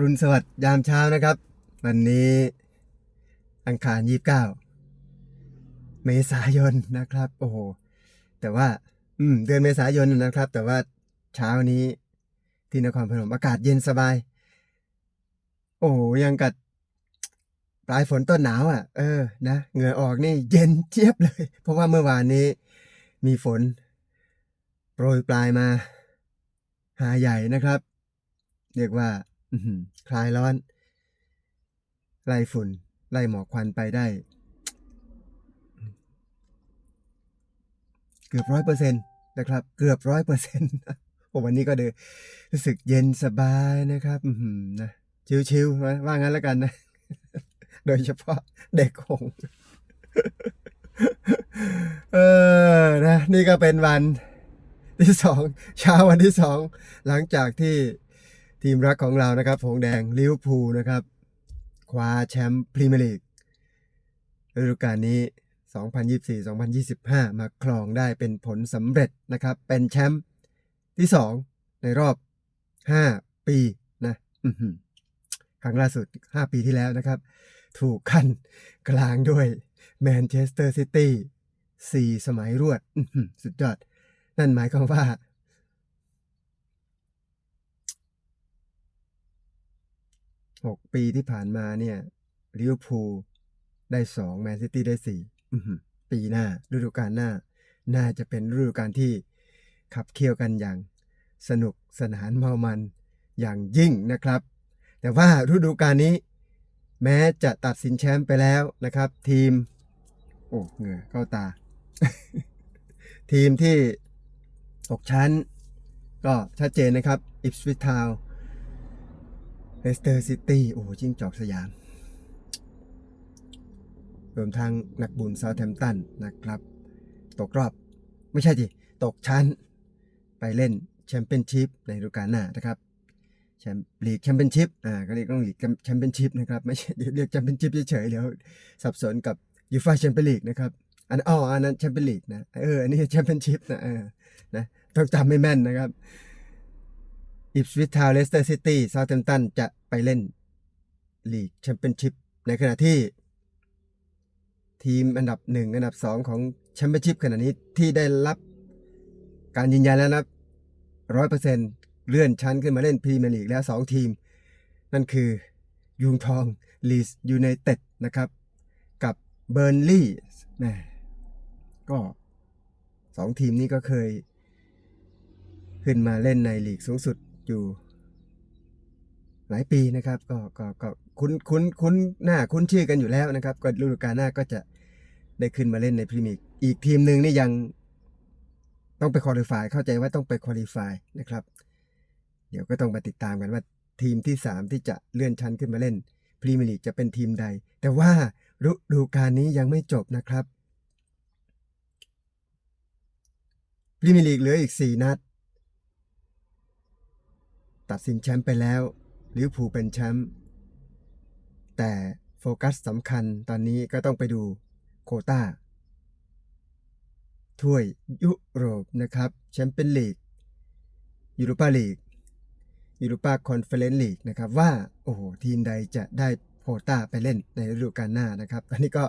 รุณสวัสดิ์ยามเช้านะครับ วันนี้อังคาร29เก้าเมษายนนะครับ โอ้โห แต่ว่า อืม เดือนเมษายนนะครับ แต่ว่าเช้านี้ที่นครพนมอากาศเย็นสบาย โอ้โห ยังกัดปลายฝนต้นหนาวอะ เออ นะเหงื่อออกนี่เย็นเจี๊ยบเลย เพราะว่าเมื่อวานนี้มีฝน โปรยปลายมา หาใหญ่นะครับ เรียกว่า คลายร้อน ไล่ฝุ่น ไล่หมอกควันไปได้ เกือบร้อยเปอร์เซ็นต์นะครับ เกือบร้อยเปอร์เซ็นต์วันนี้ก็เดยรู้สึกเย็นสบายนะครับนะชิวๆนะว่างั้นแล้วกันนะ โดยเฉพาะเด็กคงเออนะ นี่ก็เป็นวันที่สองเช้าวันที่สอง หลังจากที่ ทีมรักของเรานะครับหงแดงลิเวอร์พูลนะครับ คว้าแชมป์พรีเมียร์ลีกฤดูกาลนี้ 2024-2025 มาครองได้เป็นผลสำเร็จนะครับ เป็นแชมป์ที่ 2 ในรอบ 5 ปีนะครั้งล่าสุด 5 ปีที่แล้วนะครับ ถูกขั้นกลางด้วยแมนเชสเตอร์ซิตี้4สมัยรวด สุดยอด นั่นหมายความว่า 6 ปีที่ผ่านมาเนี่ยลิเวอร์พูลได้ 2 แมนซิตี้ได้ 4 ปีหน้าฤดูกาลหน้า น่าจะเป็นฤดูกาลที่ขับเคี่ยวกันอย่างสนุกสนานเมามันอย่างยิ่งนะครับ แต่ว่าฤดูกาลนี้ แม้จะตัดสินแชมป์ไปแล้วนะครับ ทีม โอ้เหงื่อเข้าตา ทีมที่ตกชั้น ก็ชัดเจนนะครับอิปสวิทาว เลสเตอร์ซิตี้โอ้จิ้งจอกสยาม รวมทั้งนักบุญเซาแทมป์ตันนะครับ ตกรอบ ไม่ใช่จิตกชั้น ไปเล่นแชมเปี้ยนชิพในฤดูกาลหน้านะครับแชมป์ลีกแชมเปี้ยนชิพอ่าก็เรียกต้องลีกแชมเปี้ยนชิพนะครับ ไม่ใช่เรียกแชมเปี้ยนชิพเฉยๆเดี๋ยวสับสนกับยูฟ่าแชมเปี้ยนลีกนะครับอันอ๋ออันนั้นแชมเปี้ยนลีกนะเอออันนี้แชมเปี้ยนชิพนะเออนะต้องจำไม่แม่นนะครับ อิปสวิททาวเลสเตอร์ซิตี้เซาเทมตันจะไปเล่นลีกแชมเปี้ยนชิพในขณะที่ ทีมอันดับหนึ่งอันดับสองของแชมเปี้ยนชิพขณะนี้ที่ได้รับการยืนยันแล้วนะร้อยเปอร์เซ็นต์เลื่อนชั้นขึ้นมาเล่นพรีเมียร์ลีกแล้วสองทีม นั่นคือยุงทองลีสยูไนเต็ดนะครับ กับเบ r ร์นลีย์แหมก็สองทีมนี้ก็เคย ขึ้นมาเล่นในลีกสูงสุด อยู่ หลายปีนะครับ ก็ก็ก็คุ้นคุ้นคุ้นหน้าคุ้นชื่อกันอยู่แล้วนะครับก็ฤดูกาลหน้าก็จะได้ขึ้นมาเล่นในพรีเมียร์อีกทีมหนึ่งนี่ยังต้องไปคอลี่ฟายเข้าใจว่าต้องไปคอลี่ฟายนะครับ เดี๋ยวก็ต้องมาติดตามกันว่าทีมที่สามที่จะเลื่อนชั้นขึ้นมาเล่นพรีเมียร์ลีกจะเป็นทีมใด แต่ว่าฤดูกาลนี้ยังไม่จบนะครับพรีเมียร์ลีกเหลืออีกสี่นัด ตัดสินแชมป์ไปแล้วลิเวอร์พูลเป็นแชมป์แต่โฟกัสสำคัญตอนนี้ก็ต้องไปดูโคตาถ้วยยุโรปนะครับแชมเปี้ยนลีกยูโรปาลีกยูโรปาคอนเฟอเรนซ์ลีกนะครับว่า โอ้โห ทีมใดจะได้โคต้าไปเล่นในฤดูกาลหน้านะครับ อันนี้ก็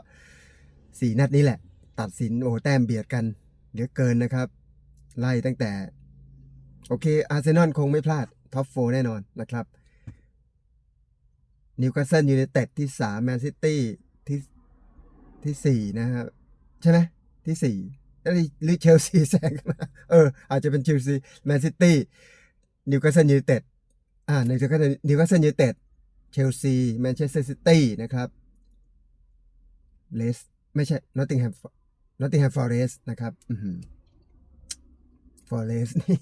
สี่นัดนี้แหละ ตัดสินโอ้แต้มเบียดกันเหลือเกินนะครับ ไล่ตั้งแต่ โอเคอาร์เซนอลคงไม่พลาด ท็อปโฟแน่นอนนะครับนิวคาสเซิลยูไนเต็ดที่สามแมนซิตี้ที่ที่สี่นะครับ ใช่ไหมที่สี่แล้วหรือเชลซีแซงมาเออ อาจจะเป็นเชลซีแมนซิตี้นิวคาสเซิลยูไนเต็ดอ่านิวคาสเซิลนิวคาสเซิลยูไนเต็ดเชลซีแมนเชสเตอร์ซิตี้นะครับเลสไม่ใช่นอตติงแฮมนอตติงแฮมฟอเรสนะครับอือฟอเรสนี่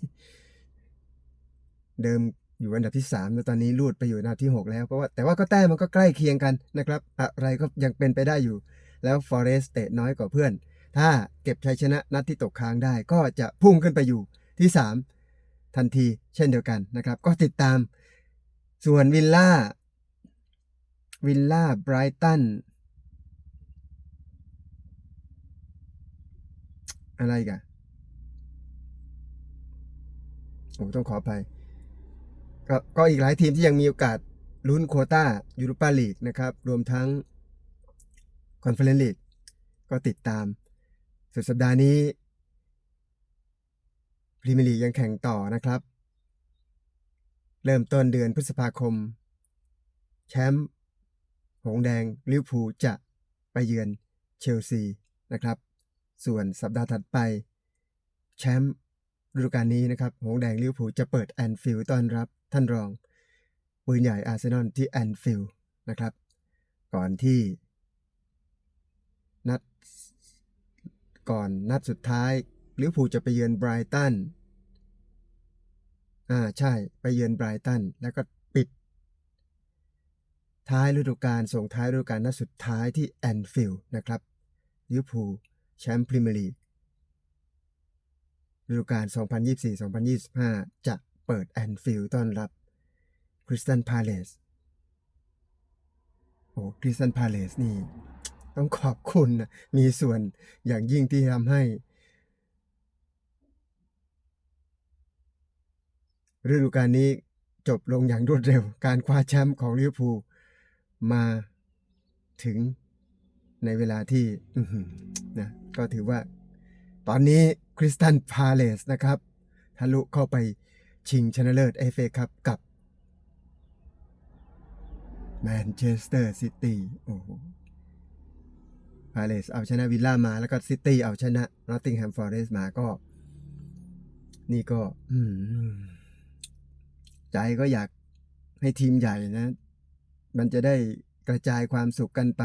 เดิมอยู่อันดับที่3แล้วตอนนี้ลูดไปอยู่อันดับที่ 6 แล้วเพราะว่าแต่ว่าก็แต้มมันก็ใกล้เคียงกันนะครับ อะไรก็ยังเป็นไปได้อยู่ แล้วฟอเรสเตะน้อยกว่าเพื่อน ถ้าเก็บชัยชนะนัดที่ตกค้างได้ก็จะพุ่งขึ้นไปอยู่ที่ 3 ทันทีเช่นเดียวกันนะครับ ก็ติดตามส่วนวิลล่าวิลล่าไบรตันอะไรกันโอ้ต้องขออภัย ก็ก็อีกหลายทีมที่ยังมีโอกาสลุ้นโคต้ายูโรปาลีกนะครับ รวมทั้งคอนเฟอเรนซ์ลีกก็ติดตามสุดสัปดาห์นี้พรีเมียร์ลีกยังแข่งต่อนะครับ เริ่มต้นเดือนพฤษภาคม แชมป์หงแดงลิเวอร์พูลจะไปเยือนเชลซีนะครับ ส่วนสัปดาห์ถัดไป แชมป์ฤดูกาลนี้นะครับ หงแดงลิเวอร์พูลจะเปิดแอนฟิลด์ต้อนรับ ท่านรองปืนใหญ่อาร์เซนอลที่แอนฟิลด์นะครับ ก่อนที่ นัดก่อนนัดสุดท้ายลิเวอร์พูลจะไปเยือนไบรตันอ่าใช่ไปเยือนไบรตันแล้วก็ปิด ท้ายฤดูกาลส่งท้ายฤดูกาลนัดสุดท้ายที่แอนฟิลด์นะครับลิเวอร์พูลแชมป์พรีเมียร์ลีกฤดูกาล2024-2025 จะ เปิดแอนฟิลด์ต้อนรับคริสตันพาเลสโอ้คริสตันพาเลสนี่ ต้องขอบคุณนะมีส่วนอย่างยิ่งที่ทำให้ ฤดูกาลนี้จบลงอย่างรวดเร็ว การคว้าแชมป์ของลิเวอร์พูลมาถึงในเวลาที่นะก็ถือว่า ตอนนี้คริสตันพาเลสนะครับ ทะลุเข้าไป ชิงชนะเลิศเอฟเอคัพกับแมนเชสเตอร์ซิตี้โอ้โหพาเลสเอาชนะวิลล่ามาแล้วก็ซิตี้เอาชนะนอตติงแฮมฟอร์เรสมาก็ นี่ก็ใจก็อยากให้ทีมใหญ่นะ มันจะได้กระจายความสุขกันไป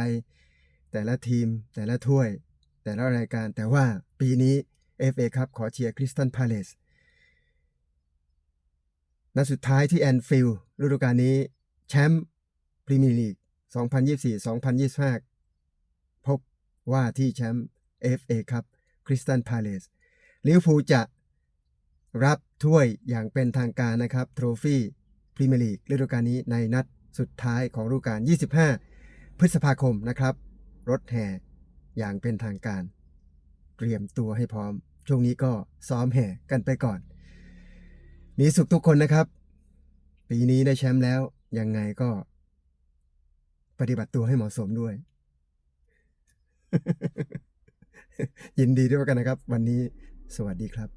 แต่ละทีมแต่ละถ้วย แต่ละรายการแต่ว่าปีนี้ FA ครับขอเชียร์คริสตันพาเลส นัดสุดท้ายที่แอนฟิลด์ฤดูกาลนี้แชมป์พรีเมียร์ลีก 2024-2025 พบว่าที่แชมป์ FA ครับคริสตันพาเลสลิเวอร์พูลจะรับถ้วยอย่างเป็นทางการนะครับโทรฟี่พรีเมียร์ลีกฤดูกาลนี้ในนัดสุดท้ายของฤดูกาล 25 พฤษภาคมนะครับ รถแห่อย่างเป็นทางการ เตรียมตัวให้พร้อม ช่วงนี้ก็ซ้อมแห่กันไปก่อน มีสุขทุกคนนะครับ ปีนี้ได้แชมป์แล้ว ยังไงก็ ปฏิบัติตัวให้เหมาะสมด้วย ยินดีด้วยกันนะครับ วันนี้สวัสดีครับ